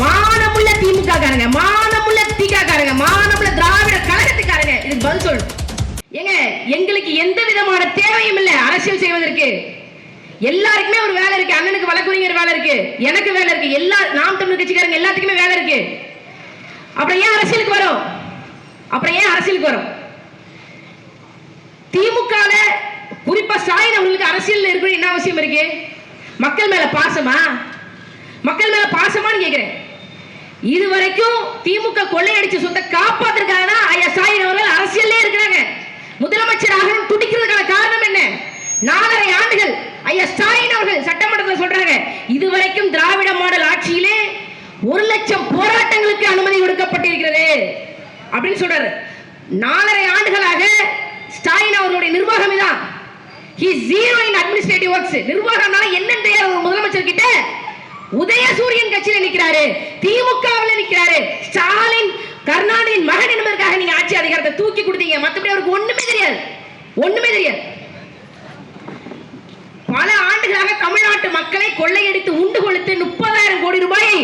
மானமுள்ள திமுக காரங்க மானமுள்ள திக காரங்க மானமுள்ள திராவிட கழகத்துக்காரங்க. இதுக்கு பதில் சொல்லணும். ஏங்க எங்களுக்கு எந்த விதமான தேவையும் இல்லை அரசியல் செய்வதற்கு. எல்லாருக்குமே ஒரு வேலை இருக்கு. அண்ணனுக்கு வழக்குரைஞர் வேலை இருக்கு. எனக்கு வேலை இருக்கு. எல்லா நாம் தமிழ் கட்சிக்காரங்க எல்லாத்துக்குமே வேலை இருக்கு. அப்புறம் ஏன் அரசியலுக்கு வரும்? அப்புறம் ஏன் அரசியலுக்கு வரும்? திமுக குறிப்பா ஸ்டாலின் அவங்களுக்கு அரசியல் இருக்கணும் என்ன அவசியம் இருக்கு? மக்கள் மேல பாசமா? மக்கள் மேல பாசமான்னு கேக்குறேன். இதுவரைக்கும் திமுக கொள்ளையடிச்ச சொந்த காப்பாத்திருக்காங்க தான் ஐயா ஸ்டாலின் அவர்கள் அரசியல்லே இருக்கிறாங்க. முதலமைச்சராக துடிக்கிறதுக்கான காரணம் என்ன? நாலரை ஆண்டுகள் ஐயா ஸ்டாலின் அவர்கள் சட்டமன்றத்தில் சொல்றாங்க. இதுவரைக்கும் திராவிட மாடல் ஆட்சியிலே ஒரு லட்சம் போராட்டங்களுக்கு அனுமதி கொடுக்கப்பட்டிருக்கிறது. அப்படின்னு சொல்றாரு. நாலரை ஆண்டுகளாக ஸ்டாலின் அவர்களுடைய நிர்வாகம் தான் he zero in administrative works நிர்வாகம்னால என்னன்னு ஒரு முதலமைச்சர் கிட்ட உதயசூரியன் கட்சியில நிக்கிறாரு. திமுக கருணாநிதியின் மகன் என்பதற்காக நீங்க ஆட்சி அதிகாரத்தை தூக்கி கொடுத்தீங்க. மத்தபடி அவருக்கு ஒண்ணுமே தெரியாது. ஒண்ணுமே தெரியாது. பல ஆண்டுகளாக தமிழ்நாட்டு மக்களை கொள்ளையடித்து உண்டு கொளுத்து முப்பதாயிரம் கோடி ரூபாயை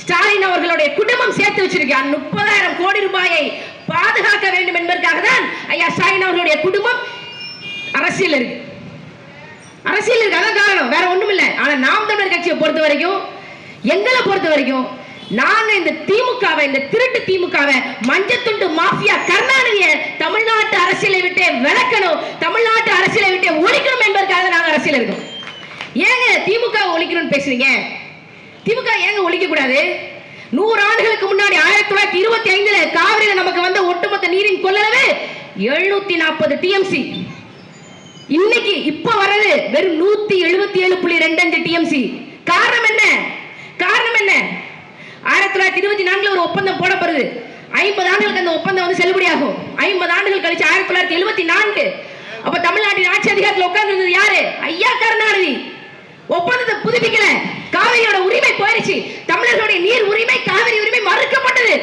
ஸ்டாலின் அவர்களுடைய குடும்பம் சேர்த்து வச்சிருக்கார் முப்பதாயிரம் கோடி ரூபாயை பாதுகாக்க வேண்டும் என்பதற்காக தான் ஐயா ஸ்டாலின் அவர்களுடைய குடும்பம் அரசியல் இருக்கு. அரசியல் இருக்கு. அதான் காரணம். வேற ஒண்ணும் இல்லை ஆனா நாம் தமிழர் கட்சியை பொறுத்த வரைக்கும் எங்களை பொறுத்த வரைக்கும் நாங்க இந்த திமுகவை இந்த திருட்டு திமுகவை மஞ்சத்துண்டு மாஃபியா கருணாநிதிய தமிழ்நாட்டு அரசியலை விட்டு விளக்கணும் தமிழ்நாட்டு அரசியலை விட்டு ஒழிக்கணும் என்பதற்காக நாங்க அரசியல் இருக்கோம். ஏங்க திமுக ஒழிக்கணும்னு பேசுறீங்க? திமுக ஏங்க ஒழிக்க கூடாது நூறு ஆண்டுகளுக்கு முன்னாடி ஆயிரத்தி தொள்ளாயிரத்தி இருபத்தி ஐந்துல காவிரியில நமக்கு வந்த ஒட்டுமொத்த நீரின் கொள்ளளவு எழுநூத்தி நாற்பது டிஎம்சி இன்னைக்கு இப்ப வர்றது வெறும் நூத்தி எழுபத்தி ஏழு புள்ளி ரெண்டு அஞ்சு டிஎம்சி காரணம் என்ன? காரணம் என்ன? ஆயிரத்தி தொள்ளாயிரத்தி இருபத்தி நான்குல ஒரு ஒப்பந்தம் போடப்படுது. ஐம்பது ஆண்டுகளுக்கு அந்த ஒப்பந்தம் வந்து செல்லுபடியாகும். ஐம்பது ஆண்டுகள் கழிச்சு ஆயிரத்தி தொள்ளாயிரத்தி எழுபத்தி நான்கு. அப்ப தமிழ்நாட்டின் ஆட்சி அதிகாரத்தில் உட்கார்ந்து இருந்தது யாரு? ஐயா கருணாநிதி. ஒப்பந்தத்தை புதுப்பிக்கல. காவிரியோட உரிமை போயிருச்சு. தமிழர்களுடைய நீர் உரிமை காவிரி உரிமை மறுக்கப்பட்டது.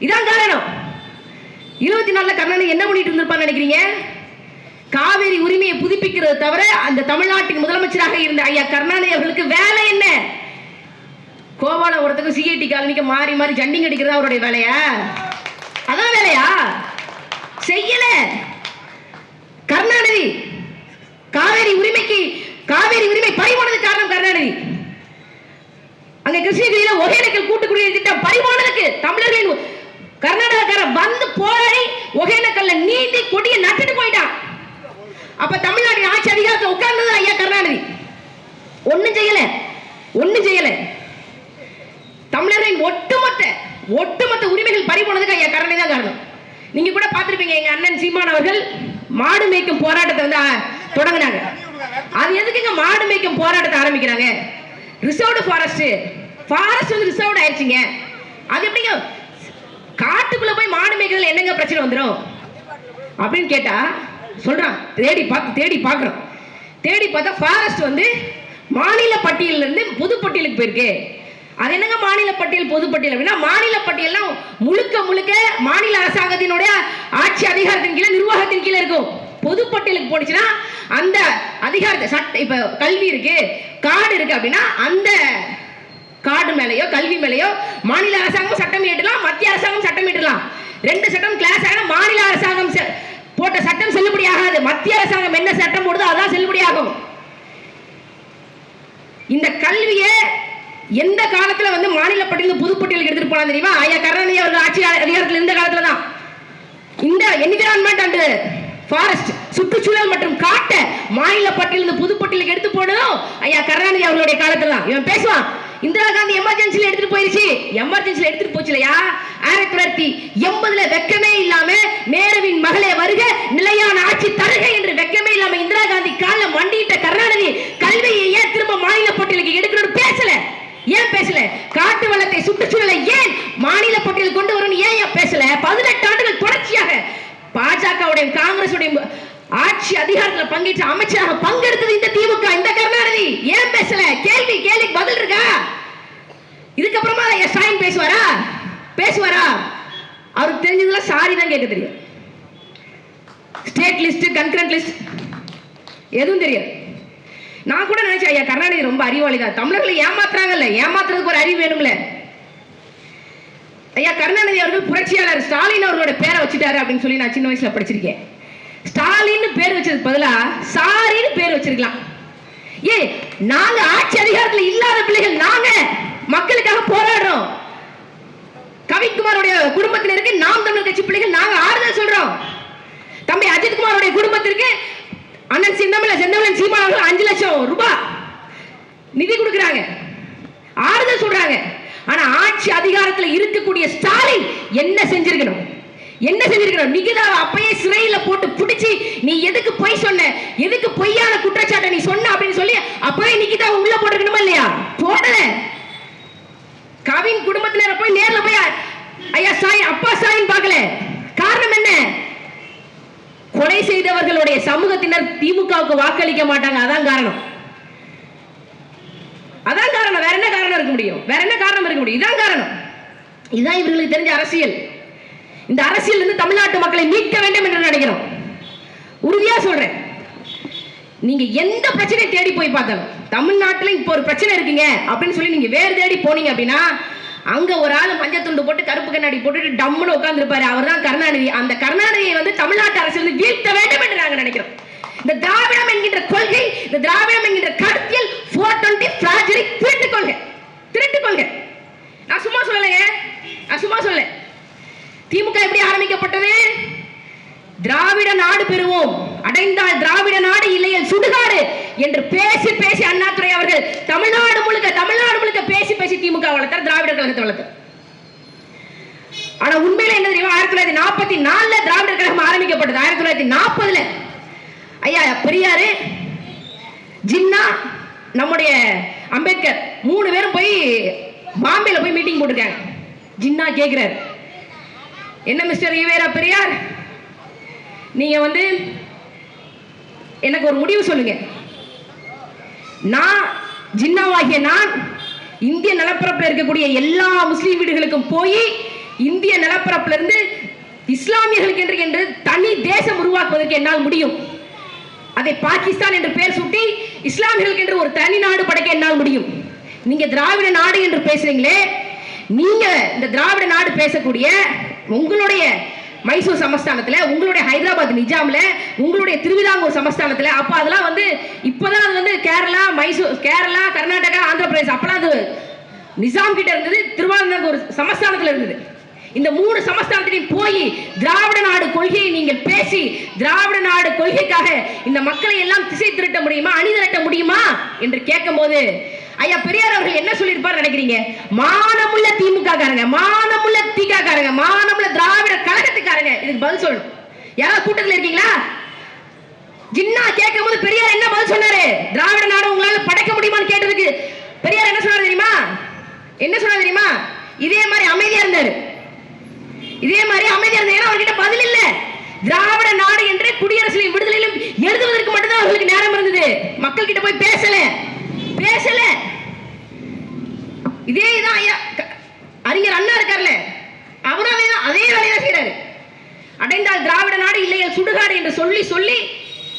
இதான் காரணம். இருபத்தி நாலுல கருணாநிதி என்ன பண்ணிட்டு இருந்திருப்பான்னு நினைக்கிறீங்க? காவிரி உரிமையை புதுப்பிக்கிறது தவிர அந்த தமிழ்நாட்டின் முதலமைச்சராக இருந்த ஐயா கருணாநிதி அவர்களுக்கு வேலை என்ன? கோபாலபுரத்துக்கு சிஐடி காலனிக்கு மாறி மாறி ஜண்டிங் அடிக்கிறதா அவருடைய வேலையா? அதான் வேலையா? செய்யல. கருணாநிதி காவேரி உரிமைக்கு காவேரி உரிமை பறிபோனது காரணம் கருணாநிதி. அங்க கிருஷ்ணகிரியில ஒகேனக்கல் கூட்டு குடிநீர் திட்டம் பறிபோனதுக்கு தமிழர்களின் கர்நாடகக்காரன் வந்து போரை ஒகேனக்கல்ல நீந்தி கொடியை நட்டுட்டு போயிட்டான். அப்ப தமிழ்நாட்டின் ஆட்சி அதிகாரத்தில் உட்கார்ந்தது ஐயா கருணாநிதி. ஒன்னும் செய்யல. ஒன்னும் செய்யல. தமிழர்களின் ஒட்டுமொத்த ஒட்டுமொத்த உரிமைகள் பறிபோனதுக்கு ஐயா கருணாநிதி தான் காரணம். நீங்க கூட பார்த்துருப்பீங்க எங்க அண்ணன் சீமான் அவர்கள் மாடு மேய்க்கும் போராட்டத்தை வந்து தொடங்கினாங்க. அது எதுக்குங்க மாடு மேய்க்கும் போராட்டத்தை ஆரம்பிக்கிறாங்க? ரிசர்வ்டு ஃபாரஸ்ட் ஃபாரஸ்ட் வந்து ரிசர்வ்டு ஆயிடுச்சுங்க. அது எப்படிங்க காட்டுக்குள்ள போய் மாடு மேய்க்கிறதுல என்னங்க பிரச்சனை வந்துடும் அப்படின்னு கேட்டா சொல்றான் தேடி பார்த்து தேடி பார்க்குறோம் தேடி பார்த்தா ஃபாரஸ்ட் வந்து மாநில பட்டியலிருந்து புதுப்பட்டியலுக்கு போயிருக்கு. அது என்னங்க மாநில பட்டியல் பொதுப்பட்டியல் அப்படின்னா மாநில பட்டியல்லாம் முழுக்க முழுக்க மாநில அரசாங்கத்தினுடைய ஆட்சி அதிகாரத்தின் கீழே நிர்வாகத்தின் கீழே இருக்கும். பொதுப்பட்டியலுக்கு போனுச்சுன்னா அந்த அதிகாரத்தை சட்ட இப்ப கல்வி இருக்கு காடு இருக்கு அப்படின்னா அந்த காடு மேலேயோ கல்வி மேலேயோ மாநில அரசாங்கம் சட்டம் இயற்றலாம் மத்திய அரசாங்கம் சட்டம் இயற்றலாம். ரெண்டு சட்டம் கிளாஸ் ஆகினா மாநில அரசாங்கம் செ- போட்ட சட்டம் செல்லுபடி ஆகாது. மத்திய அரசாங்கம் என்ன சட்டம் போடுதோ அதான் செல்லுபடியாகும் இந்த கல்வியை எந்த காலத்துல வந்து மாநில புதுப்பட்டியலுக்கு எடுத்துட்டு போனா தெரியுமா? ஐயா கருணாநிதி அவர்கள் ஆட்சி அதிகாரத்தில் இருந்த காலத்துல தான். இந்த என்விரான்மெண்ட் அண்ட் ஃபாரஸ்ட் சுற்றுச்சூழல் மற்றும் காட்டை மாநில பட்டியலிருந்து புதுப்பட்டியலுக்கு எடுத்து போனதும் ஐயா கருணாநிதி அவர்களுடைய காலத்துல தான். இவன் பேசுவான் இந்திரா காந்தி எமர்ஜென்சில எடுத்துட்டு போயிருச்சு. எமர்ஜென்சில எடுத்துட்டு போச்சு இல்லையா? ஆயிரத்தி தொள்ளாயிரத்தி எண்பதுல வெக்கமே இல்லாம நேருவின் மகளே வருக நிலையான ஆட்சி தருக என்று வெக்கமே இல்லாம இந்திரா காந்தி கால்ல மண்டியிட்ட கருணாநிதி கல்வியை ஏன் திரும்ப மாநில பட்டியலுக்கு எடுக்கணும்னு பேசல? ஏன் பேசல? காட்டு வளத்தை சுற்றுச்சூழலை ஏன் மாநில பட்டியல் கொண்டு வரும் ஏன் ஏன் பேசல? பதினெட்டு ஆண்டுகள் தொடர்ச்சியாக பாஜகவுடைய காங்கிரசுடைய ஆட்சி அதிகாரத்துல பங்கேற்ற அமைச்சராக பங்கெடுத்தது இந்த திமுக இந்த கருணாநிதி. ஏன் பேசல? கேள்வி கேள்விக்கு பதில் இருக்கா? இதுக்கப்புறமா என் ஸ்டாலின் பேசுவாரா? பேசுவாரா? அவருக்கு தெரிஞ்சதுல சாரி தான் கேட்க தெரியும். ஸ்டேட் லிஸ்ட் கன்கரண்ட் லிஸ்ட் எதுவும் தெரியாது. நான் கூட நினைச்சேன் ஐயா கருணாநிதி ரொம்ப அறிவாளி தான் தமிழர்களை ஏமாத்துறாங்கல்ல ஏமாத்துறதுக்கு ஒரு அறிவு வேணும்ல. ஐயா கருணாநிதி அவர்கள் புரட்சியாளர் ஸ்டாலின் அவர்களோட பேரை வச்சுட்டாரு அப்படின்னு சொல்லி நான் சின்ன வயசுல படிச்சிருக்கேன். ஸ்டாலின் பேர் வச்சதுக்கு பதிலா சாரின்னு பேர் வச்சிருக்கலாம். ஏ நாங்க ஆட்சி அதிகாரத்துல இல்லாத பிள்ளைகள் நாங்க. மக்களுக்காக போராடுறோம். கவிக்குமாரோட குடும்பத்தினருக்கு நாம் தமிழர் கட்சி பிள்ளைகள் நாங்க ஆறுதல் சொல்றோம். தம்பி அஜித்குமாரோட குடும்பத்திற்கு அண்ணன் சின்னமலை செந்தமலன் சீமான் அவர்கள் அஞ்சு லட்சம் ரூபாய் நிதி கொடுக்குறாங்க. ஆறுதல் சொல்றாங்க. ஆனா ஆட்சி அதிகாரத்துல இருக்கக்கூடிய ஸ்டாலின் என்ன செஞ்சிருக்கணும்? என்ன செஞ்சிருக்கணும்? நிகிதா அப்பயே சிறையில போட்டு பிடிச்சி நீ எதுக்கு பொய் சொன்ன? எதுக்கு பொய்யான குற்றச்சாட்டை நீ சொன்ன? அப்படின்னு சொல்லி அப்பவே நிகிதா உள்ள போட்டிருக்கணுமா இல்லையா? போடல. கவின் குடும்பத்தினரை போய் நேர்ல போய் ஐயா சாய் அப்பா சாயின் பார்க்கல. காரணம் என்ன? கொலை செய்தவர்களுடைய சமூகத்தினர் திமுகவுக்கு வாக்களிக்க மாட்டாங்க. அதான் காரணம். அதான் காரணம். வேற என்ன காரணம் இருக்க முடியும்? வேற என்ன காரணம் இருக்க முடியும்? இதான் காரணம். இதுதான் இவர்களுக்கு தெரிஞ்ச அரசியல். இந்த அரசியல் இருந்து தமிழ்நாட்டு மக்களை மீட்க வேண்டும் என்று நினைக்கிறோம். உறுதியா சொல்றேன். நீங்க எந்த பிரச்சனையை தேடி போய் பார்த்தாலும் தமிழ்நாட்டுல இப்போ ஒரு பிரச்சனை இருக்குங்க அப்படின்னு சொல்லி நீங்க வேறு தேடி போனீங்க அப்படின்னா அங்க ஒரு ஆள் மஞ்சள் துண்டு போட்டு கருப்பு கண்ணாடி போட்டுட்டு டம்முன்னு உட்காந்துருப்பாரு அவர் தான் கருணாநிதி. அந்த கருணாநிதியை வந்து தமிழ்நாட்டு அரசு வந்து வீழ்த்த வேண்டும் என்று நாங்கள் நினைக்கிறோம். இந்த திராவிடம் என்கின்ற கொள்கை இந்த திராவிடம் என்கின்ற கருத்தியல் ஃபோர் டுவெண்ட்டி ஃபிராஜரி திருட்டு கொள்கை. திருட்டு கொள்கை. நான் சும்மா சொல்லலைங்க. நான் சும்மா சொல்ல திமுக எப்படி ஆரம்பிக்கப்பட்டது? திராவிட நாடு பெறுவோம். அடைந்தால் திராவிட நாடு இல்லையே சுடுகாடு. என்று பேசி பேசி அண்ணாதுரை அவர்கள் தமிழ்நாடு முழுக்க தமிழ்நாடு முழுக்க பேசி பேசி திமுக வளர்த்தார் திராவிடர் கழகத்தை வளர்த்தார். ஆனா உண்மையில என்ன தெரியுமா? ஆயிரத்தி தொள்ளாயிரத்தி நாற்பத்தி நாலுல திராவிடர் கழகம் ஆரம்பிக்கப்பட்டது. ஆயிரத்தி தொள்ளாயிரத்தி நாற்பதுல. ஐயா பெரியாரு ஜின்னா நம்முடைய அம்பேத்கர் மூணு பேரும் போய் பாம்பேல போய் மீட்டிங் போட்டிருக்காங்க. ஜின்னா கேட்கிறாரு என்ன மிஸ்டர் ஈவேரா பெரியார்? நீங்க வந்து எனக்கு ஒரு முடிவு சொல்லுங்க. நான் ஜின்னாவாகிய நான் இந்திய நிலப்பரப்பில் இருக்கக்கூடிய எல்லா முஸ்லீம் வீடுகளுக்கும் போய் இந்திய நிலப்பரப்புல இருந்து இஸ்லாமியர்களுக்கு என்று என்று தனி தேசம் உருவாக்குவதற்கு என்னால் முடியும். அதை பாகிஸ்தான் என்று பெயர் சுட்டி இஸ்லாமியர்களுக்கு என்று ஒரு தனி நாடு படைக்க என்னால் முடியும். நீங்க திராவிட நாடு என்று பேசுறீங்களே நீங்க இந்த திராவிட நாடு பேசக்கூடிய உங்களுடைய மைசூர் சமஸ்தானத்துல உங்களுடைய ஹைதராபாத் நிஜாமில் உங்களுடைய திருவிதாங்கூர் சமஸ்தானத்துல அப்போ அதெல்லாம் வந்து இப்பதான் அது வந்து கேரளா மைசூர் கேரளா கர்நாடகா ஆந்திர பிரதேஷ் அப்போலாம் அது நிசாம் கிட்ட இருந்தது திருவாரூர் சமஸ்தானத்துல இருந்தது. இந்த மூணு சமஸ்தானத்திலையும் போய் திராவிட நாடு கொள்கையை நீங்கள் பேசி திராவிட நாடு கொள்கைக்காக இந்த மக்களை எல்லாம் திசை திருட்ட முடியுமா அணி திரட்ட முடியுமா என்று கேட்கும்போது ஐயா பெரியார் அவர்கள் என்ன சொல்லியிருப்பார் நினைக்கிறீங்க? மானமுள்ள திமுக காரங்க மானமுள்ள திகா காரங்க மானமுள்ள திராவிட கழகத்துக்காரங்க இதுக்கு பதில் சொல்லணும். யாராவது கூட்டத்தில் இருக்கீங்களா? ஜின்னா கேட்கும் போது பெரியார் என்ன பதில் சொன்னாரு? திராவிட நாடு உங்களால படைக்க முடியுமான்னு கேட்டதுக்கு பெரியார் என்ன சொன்னாரு தெரியுமா? என்ன சொன்னார் தெரியுமா? இதே மாதிரி அமைதியா இருந்தாரு. இதே மாதிரி அமைதியா இருந்தா ஏன்னா அவர்கிட்ட பதில் இல்ல. திராவிட நாடு என்று குடியரசிலும் விடுதலையிலும் எழுதுவதற்கு மட்டும்தான் அவர்களுக்கு நேரம் இருந்தது. மக்கள் கிட்ட போய் பேசல. பேசல. இதே தான் ஐயா அறிஞர் அண்ணா இருக்கார்ல. அவரும் அதே அதே வேலையை தான் செய்யறாரு அடைந்தால் திராவிட நாடு இல்லையா சுடுகாடு என்று சொல்லி சொல்லி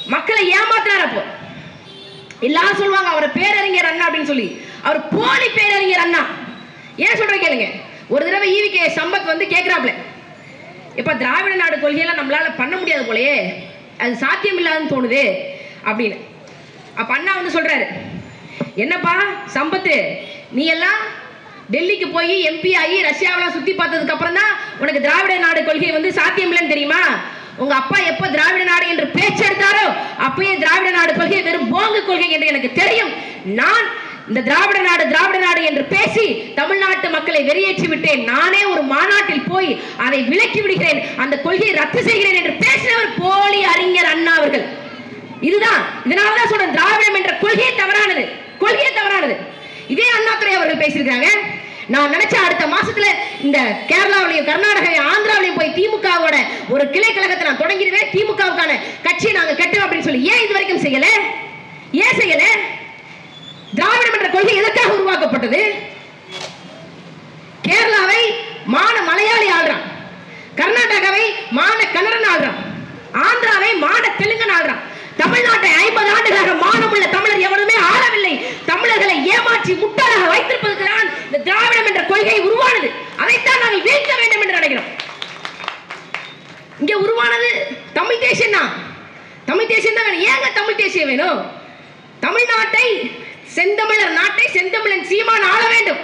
மக்களை ஏமாத்துறாரு அப்போ. எல்லாரும் சொல்லுவாங்க அவர் பேரறிஞர் அண்ணா அப்படின்னு சொல்லி. அவர் போலி பேரறிஞர் அண்ணா. ஏன் சொல்ற கேளுங்க. ஒரு தடவை ஈவி கே சம்பத் வந்து கேட்கிறாப்ல இப்ப திராவிட நாடு கொள்கையெல்லாம் நம்மளால பண்ண முடியாது போலயே. அது சாத்தியம் இல்லாதுன்னு தோணுது அப்படின்னு. அப்ப அண்ணா வந்து சொல்றாரு என்னப்பா சம்பத்து நீ எல்லாம் டெல்லிக்கு போய் எம்பி ஆகி ரஷ்யாவெல்லாம் சுத்தி பார்த்ததுக்கு அப்புறம் தான் உனக்கு திராவிட நாடு கொள்கை வந்து சாத்தியம் இல்லைன்னு தெரியுமா? உங்க அப்பா எப்ப திராவிட நாடு என்று பேச்செடுத்தாரோ அப்பயே திராவிட நாடு கொள்கை வெறும் போங்கு கொள்கை என்று எனக்கு தெரியும். நான் இந்த திராவிட நாடு திராவிட நாடு என்று பேசி தமிழ்நாட்டு மக்களை வெறியேற்றி விட்டேன். நானே ஒரு மாநாட்டில் போய் அதை விலக்கி விடுகிறேன். அந்த கொள்கையை ரத்து செய்கிறேன் என்று பேசினவர் போலி அறிஞர் அண்ணா அவர்கள். இதுதான். இதனாலதான் சொல்றேன் திராவிடம் என்ற கொள்கையே தவறானது. கொள்கையே தவறானது. இதே அண்ணாதுரை அவர்கள் பேசியிருக்காங்க நான் நினைச்ச அடுத்த மாசத்துல இந்த கேரளாவிலையும் கர்நாடகாவையும் ஆந்திராவிலையும் போய் திமுகவோட ஒரு கிளை கழகத்தை நான் தொடங்கிடுவேன். திமுகவுக்கான கட்சியை நாங்க கட்டுவோம் அப்படின்னு சொல்லி ஏன் இது வரைக்கும் செய்யல? ஏன் செய்யல? திராவிடம் என்ற கொள்கை எதற்காக உருவாக்கப்பட்டது? கேரளாவை மான மலையாளி ஆள்றான். கர்நாடகாவை மான கன்னடன் ஆள்றான். ஆந்திராவை மான தெலுங்கன் ஆள்றான். தமிழ்நாட்டை ஐம்பது ஆண்டுகளாக மானமுள்ள தமிழர் எவனுமே ஆளவில்லை. தமிழர்களை ஏமாற்றி முட்டாளாக வைத்திருப்பதற்கு தான் இந்த திராவிடம் என்ற கொள்கை உருவானது. அதைத்தான் நாங்கள் வீழ்த்த வேண்டும் என்று நினைக்கிறோம். இங்கே உருவானது தமிழ் தேசியம் தான் தமிழ் தேசியம் தான் வேணும். ஏங்க தமிழ் தேசியம் வேணும்? தமிழ்நாட்டை செந்தமிழர் நாட்டை செந்தமிழன் சீமான் ஆள வேண்டும்.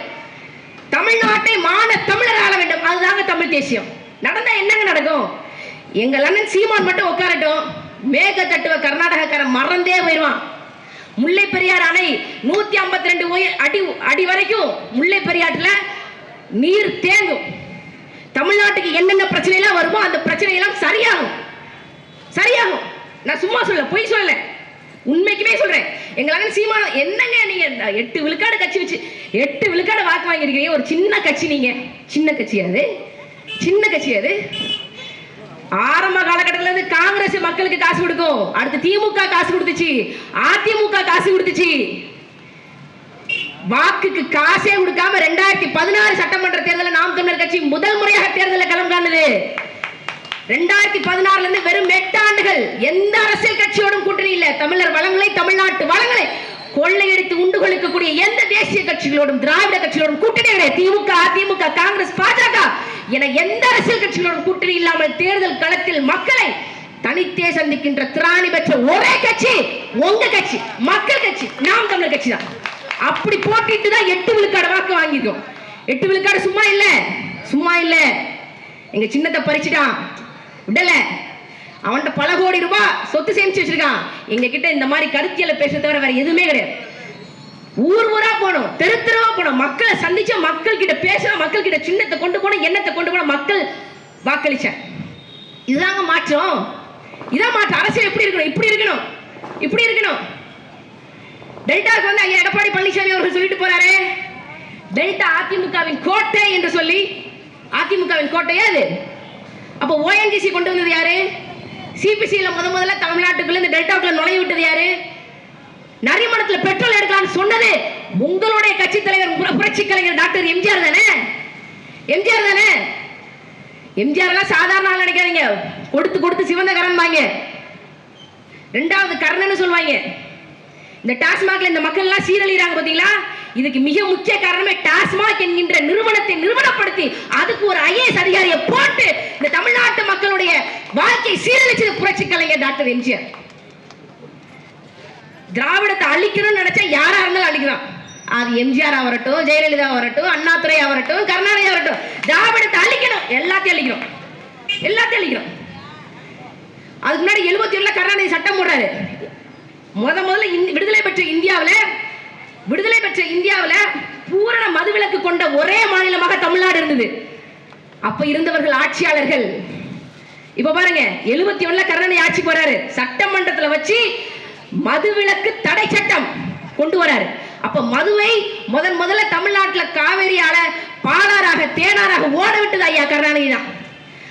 தமிழ்நாட்டை மான தமிழர் ஆள வேண்டும். அதுதாங்க தமிழ் தேசியம். நடந்தா என்னங்க நடக்கும்? எங்கள் அண்ணன் சீமான் மட்டும் உட்காரட்டும். மேக தட்டுவ கர்நாடகக்காரன் மறந்தே போயிடுவான். முல்லை பெரியார் அணை நூத்தி ஐம்பத்தி ரெண்டு அடி அடி வரைக்கும் முல்லை பெரியாற்றுல நீர் தேங்கும். தமிழ்நாட்டுக்கு என்னென்ன பிரச்சனைலாம் வருமோ அந்த பிரச்சனை எல்லாம் சரியாகும். சரியாகும். நான் சும்மா சொல்ல பொய் சொல்லல. உண்மைக்குமே சொல்றேன். எங்க சீமானம் என்னங்க நீங்க எட்டு விழுக்காடு கட்சி வச்சு எட்டு விழுக்காடு வாக்கு வாங்கியிருக்கீங்க ஒரு சின்ன கட்சி நீங்க. சின்ன கட்சி அது. சின்ன கட்சி அது. ஆரம்ப காலகட்டத்துல இருந்து காங்கிரஸ் மக்களுக்கு காசு கொடுக்கும். அடுத்து திமுக காசு கொடுத்துச்சு. அதிமுக காசு கொடுத்துச்சு. வாக்குக்கு காசே கொடுக்காம ரெண்டாயிரத்தி பதினாறு சட்டமன்ற தேர்தலில் நாம் தமிழர் கட்சி முதல் முறையாக தேர்தலில் களம் காணுது. ரெண்டாயிரத்தி பதினாறுல இருந்து வெறும் எட்டு ஆண்டுகள் எந்த அரசியல் கட்சியோடும் கூட்டணி இல்ல. தமிழர் வளங்களை தமிழ்நாட்டு வளங்களை கொள்ளையடித்து உண்டு கொழுக்கக்கூடிய எந்த தேசிய கட்சிகளோடும் திராவிட கட்சிகளோடும் கூட்டணி கிடையாது. திமுக அதிமுக காங்கிரஸ் பாஜக என எந்த அரசியல் கட்சிகளோட கூட்டணி இல்லாமல் தேர்தல் களத்தில் மக்களை தனித்தே சந்திக்கின்ற திராணி பெற்ற ஒரே கட்சி உங்க கட்சி மக்கள் கட்சி நாம் தமிழர் கட்சி தான். அப்படி போட்டிட்டு தான் எட்டு விழுக்காடு வாக்கு வாங்கியிருக்கோம். எட்டு விழுக்காடு சும்மா இல்ல சும்மா இல்ல. எங்க சின்னத்தை பறிச்சுட்டான். விடல. அவன்கிட்ட பல கோடி ரூபாய் சொத்து சேமிச்சு வச்சிருக்கான். எங்க கிட்ட இந்த மாதிரி கருத்தியல பேச தவிர வேற எதுவுமே கிடையாது. ஊர் ஊரா போகணும் தெரு தெருவா போகணும் மக்களை சந்திச்ச மக்கள் கிட்ட பேசணும் மக்கள் கிட்ட சின்னத்தை கொண்டு போன எண்ணத்தை கொண்டு போன மக்கள் வாக்களிச்ச இதுதாங்க மாற்றம். இதான் மாற்றம். அரசியல் எப்படி இருக்கணும்? இப்படி இருக்கணும். இப்படி இருக்கணும். டெல்டாவுக்கு வந்து ஐயா எடப்பாடி பழனிசாமி அவர்கள் சொல்லிட்டு போறாரு. டெல்டா அதிமுகவின் கோட்டை என்று சொல்லி அதிமுகவின் கோட்டையா அது. அப்போ ஓஎன்ஜிசி கொண்டு வந்தது யாரு? சிபிசியில் முத முதல்ல தமிழ்நாட்டுக்குள்ள இந்த டெல்டாவுக்குள்ள நுழைய விட்டது யாரு? நரிமணத்துல பெட்ரோல் எடுக்கலாம்னு சொன்னது உங்களுடைய கட்சி தலைவர் புரட்சி கலைஞர் டாக்டர் எம்ஜிஆர் தானே? எம்ஜிஆர் தானே? எம்ஜிஆர் எல்லாம் சாதாரண நினைக்காதீங்க. கொடுத்து கொடுத்து சிவந்த கரன் வாங்க ரெண்டாவது கர்ணன்னு சொல்லுவாங்க. இந்த டாஸ்மாக்ல இந்த மக்கள் எல்லாம் சீரழிறாங்க பாத்தீங்களா? இதுக்கு மிக முக்கிய காரணமே டாஸ்மாக் என்கின்ற நிறுவனத்தை நிறுவனப்படுத்தி அதுக்கு ஒரு ஐஏஎஸ் அதிகாரியை போட்டு இந்த தமிழ்நாட்டு மக்களுடைய வாழ்க்கை சீரழிச்சது புரட்சி கலைஞர் டாக்டர் எம்ஜிஆர். திராவிடத்தை அழிக்கணும்னு நினைச்சா யாரா இருந்தாலும் அழிக்கலாம். அது எம்ஜிஆர் ஆகட்டும் ஜெயலலிதா ஆகட்டும் அண்ணாதுரை ஆகட்டும் கருணாநிதி ஆகட்டும் திராவிடத்தை அழிக்கணும். எல்லாத்தையும் அழிக்கணும். எல்லாத்தையும் அழிக்கணும். அதுக்கு முன்னாடி எழுபத்தி ஏழுல கருணாநிதி சட்டம் போடுறாரு. முத முதல்ல விடுதலை பெற்ற இந்தியாவில் விடுதலை பெற்ற இந்தியாவில் பூரண மதுவிலக்கு கொண்ட ஒரே மாநிலமாக தமிழ்நாடு இருந்தது. அப்ப இருந்தவர்கள் ஆட்சியாளர்கள். இப்ப பாருங்க எழுபத்தி ஒண்ணுல கருணாநிதி ஆட்சி போறாரு. சட்டமன்றத்துல வச்சு மதுவிலக்கு தடை சட்டம் கொண்டு வராரு. அப்ப மதுவை முதன் முதல்ல தமிழ்நாட்டுல காவேரியால பாலாராக தேனாராக ஓட விட்டது ஐயா கருணாநிதி தான்.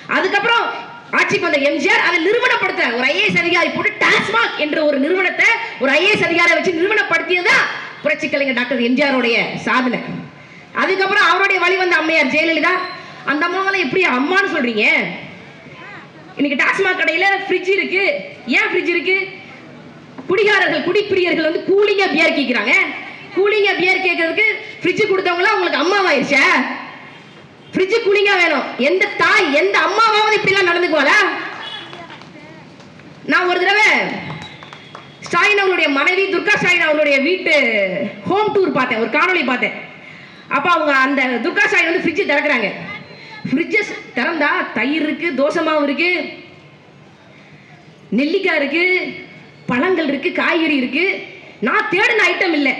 அதுக்கப்புறம் ஆட்சிக்கு வந்த எம்ஜிஆர் அதை நிறுவனப்படுத்துறாங்க ஒரு ஐஏஎஸ் அதிகாரி போட்டு டாஸ்மாக் என்ற ஒரு நிறுவனத்தை ஒரு ஐஏஎஸ் அதிகாரி வச்சு நிறுவனப்படுத்தியதுதான் புரட்சி கலைஞர் டாக்டர் எம்ஜிஆருடைய சாதனை. அதுக்கப்புறம் அவருடைய வழி வந்த அம்மையார் ஜெயலலிதா. அந்த அம்மாவெல்லாம் எப்படி அம்மான்னு சொல்றீங்க? இன்னைக்கு டாஸ்மாக் கடையில ஃப்ரிட்ஜ் இருக்கு. ஏன் ஃப்ரிட்ஜ் இருக்கு? குடிகாரர்கள் குடிப்பிரியர்கள் வந்து கூலிங்கா பியர் கேட்கிறாங்க கூலிங்கா பியர் கேட்கறதுக்கு ஃப்ரிட்ஜ் கொடுத்தவங்கள உங்களுக்கு அம்மாவாயிருச்சா? ஃப்ரிட்ஜ் கூலிங்கா வேணும். எந்த தாய் எந்த அம்மாவாவது இப்படிலாம் நடந்துக்குவாளா? நான் ஒரு தடவை ஸ்டாலின் அவங்களுடைய மனைவி துர்கா ஸ்டாலின் அவங்களுடைய வீட்டு ஹோம் டூர் பார்த்தேன் ஒரு காணொளி பார்த்தேன். அப்போ அவங்க அந்த துர்கா ஸ்டாலின் வந்து ஃப்ரிட்ஜ் திறக்கிறாங்க. ஃப்ரிட்ஜை திறந்தா தயிர் இருக்கு தோசை மாவு இருக்கு நெல்லிக்காய் இருக்குது பழங்கள் இருக்கு காய்கறி இருக்கு. நான் தேடின ஐட்டம் இல்லை.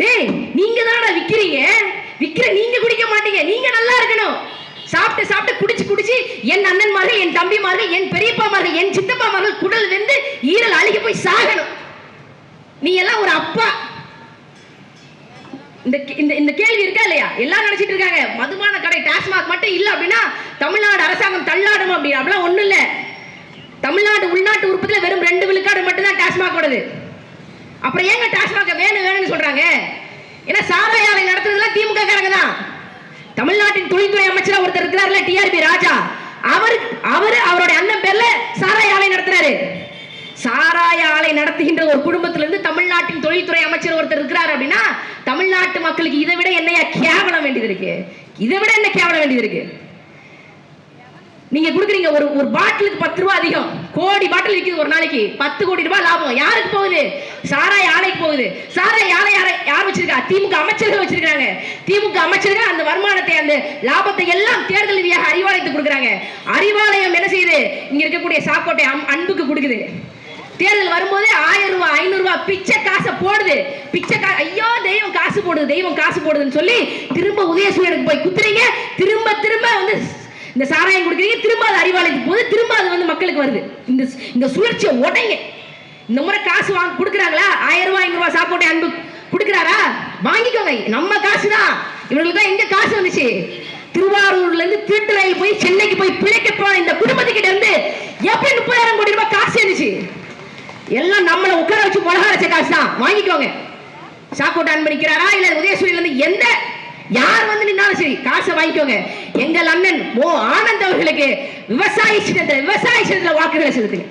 டேய் நீங்க தானடா விக்கிறீங்க? விக்கிற நீங்க குடிக்க மாட்டீங்க. நீங்க நல்லா இருக்கணும். சாப்பிட்டு சாப்பிட்டு குடிச்சு குடிச்சு என் அண்ணன்மார்கள் என் தம்பிமார்கள் என் பெரியப்பாமார்கள் என் சித்தப்பாமார்கள் குடல் வெந்து ஈரல் அழுகி போய் சாகணும். நீ எல்லாம் ஒரு அப்பா. இந்த இந்த இந்த கேள்வி இருக்கா இல்லையா? எல்லாம் நினைச்சிட்டு இருக்காங்க. மதுபான கடை டாஸ்மாக் மட்டும் இல்லை அப்படின்னா தமிழ்நாடு அரசாங்கம் தள்ளாடும் அப்படி. அப்படிலாம் ஒன்றும் இல்லை. தமிழ்நாடு உள்நாட்டு உற்பத்தியில வெறும் ரெண்டு விழுக்காடு மட்டும் தான் டாஸ்மாக் ஓடுது அப்புறம் ஏங்க டாஸ்மாக வேணும் வேணும்னு சொல்றாங்க? ஏன்னா சாராய ஆலை நடத்துறதுலாம் திமுக காரங்க தான் தமிழ்நாட்டின் தொழில்துறை அமைச்சர் ஒருத்தர் இருக்கிறார்ல டிஆர்பி ராஜா. அவர் அவர் அவருடைய அண்ணன் பேர்ல சாராய ஆலை நடத்துறாரு. சாராய ஆலை நடத்துகின்ற ஒரு குடும்பத்திலிருந்து தமிழ்நாட்டின் தொழில்துறை அமைச்சர் ஒருத்தர் இருக்கிறார் அப்படின்னா தமிழ்நாட்டு மக்களுக்கு இதை விட என்னையா கேவலம் வேண்டியது இருக்கு? இதை விட என்ன கேவலம் வேண்டியது இருக்கு? நீங்க கொடுக்குறீங்க ஒரு ஒரு பாட்டிலுக்கு பத்து ரூபாய் அதிகம். கோடி பாட்டில் விற்கிது ஒரு நாளைக்கு. பத்து கோடி ரூபாய் லாபம். யாருக்கு போகுது? சாரா ஆலைக்கு போகுது. சாரா ஆலை யாரை யார் வச்சிருக்கா? திமுக அமைச்சர்கள் வச்சிருக்காங்க திமுக அமைச்சர்கள் அந்த வருமானத்தை அந்த லாபத்தை எல்லாம் தேர்தல் ரீதியாக அறிவாலயத்துக்கு கொடுக்குறாங்க. அறிவாலயம் என்ன செய்யுது? இங்க இருக்கக்கூடிய சாப்பாட்டை அம்- அன்புக்கு கொடுக்குது. தேர்தல் வரும்போது ஆயிரம் ரூபாய் ஐநூறு ரூபாய் பிச்சை காசை போடுது. பிச்சை கா ஐயோ தெய்வம் காசு போடுது தெய்வம் காசு போடுதுன்னு சொல்லி திரும்ப உதயசூரியனுக்கு போய் குத்துறீங்க. திரும்ப திரும்ப வந்து இந்த சாராயம் கொடுக்குறீங்க திரும்ப அது அறிவாலயத்துக்கு போகுது திரும்ப அது வந்து மக்களுக்கு வருது. இந்த இந்த சுழற்சியை உடைங்க. இந்த முறை காசு வாங்க கொடுக்குறாங்களா? ஆயிரம் ரூபாய் ஐநூறு ரூபாய் சாப்பாடு அன்பு கொடுக்குறாரா? வாங்கிக்கோங்க. நம்ம காசு தான் இவங்களுக்கு தான் எங்க காசு வந்துச்சு? திருவாரூர்ல இருந்து திருட்டு ரயில் போய் சென்னைக்கு போய் பிழைக்க போன இந்த குடும்பத்துக்கிட்ட இருந்து எப்படி முப்பதாயிரம் கோடி ரூபாய் காசு இருந்துச்சு? எல்லாம் நம்மளை உட்கார வச்சு மிளகா அரைச்ச காசு தான் வாங்கிக்கோங்க சாக்கோட்டை அன்பளிக்கிறாரா இல்ல உதயசூரியில இருந்து எந்த யார் வந்து நின்னாலும் சரி காசை வாங்கிக்கோங்க. எங்கள் அண்ணன் ஓ ஆனந்த் அவர்களுக்கு விவசாய சின்னத்தில் விவசாய சின்னத்தில் வாக்குகளை செலுத்துங்க.